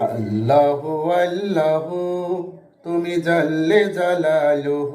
আল্লাহ আল্লাহ, তুমি জাল্লে জালালুহ।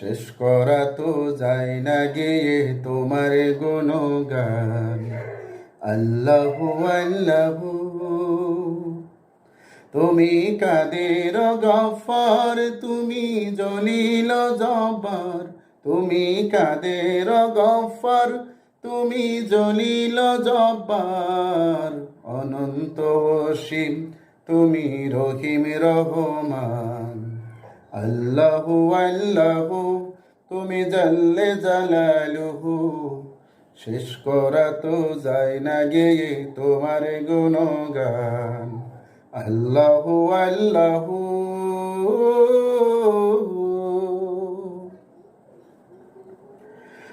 শেষ করা তো যায় না গিয়ে তোমার গুণগান। আল্লাহ আল্লাহ, তুমি কাদের গফর, তুমি জলিল জবর। তুমি কাদের গফর তুমি জলিল জব্বার অনন্ত অসীম, তুমি রহিম রহমান। আল্লাহ আল্লাহ, তুমি জাল্লে জালালুহু। শেষ করা তো যায় না গিয়ে তোমার গুণগান। আল্লাহ আল্লাহ।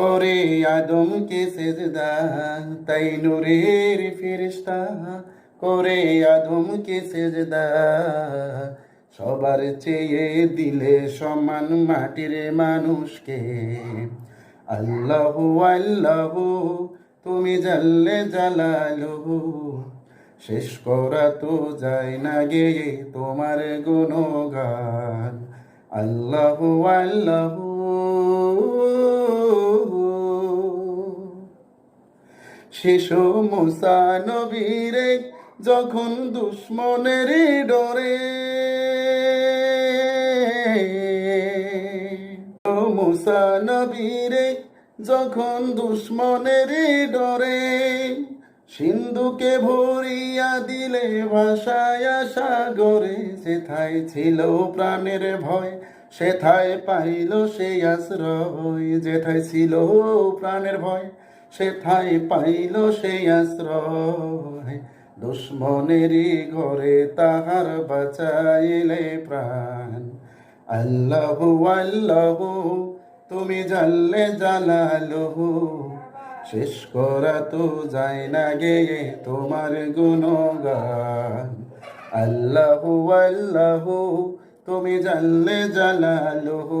করে আদমকে সেজদা, তাই নূরের ফেরেশতা করে আদমকে সেজদা। সবার চেয়ে দিলে সমান মাটির মানুষকে। আল্লাহ আল্লাহ, তুমি জাল্লে জালালহু শেষ করা তো যায় না গে তোমার গুণগান। আল্লাহ আল্লাহ শিশু মুসা নবীরে, যখন দুশ্মনের ডরে। মুসা নবীরে, যখন দুশ্মনের ডরে, সিন্ধুকে ভরিয়া দিলে ভাষায় সাগরে, সেথায় ছিল প্রাণের ভয়, সেথায় পাইল সে আশ্রয়, যেথায় ছিল প্রাণের ভয়। সেথায় পাইল সে আশ্রয়। দুশ্মনেরই ঘরে তাহার বাঁচাইলে প্রাণ। আল্লাহ আল্লাহ, তুমি জানলে জালালহু শেষ করা তো যায় না গে তোমার গুণগান। আল্লাহ আল্লাহ, তুমি জানলে জালালহু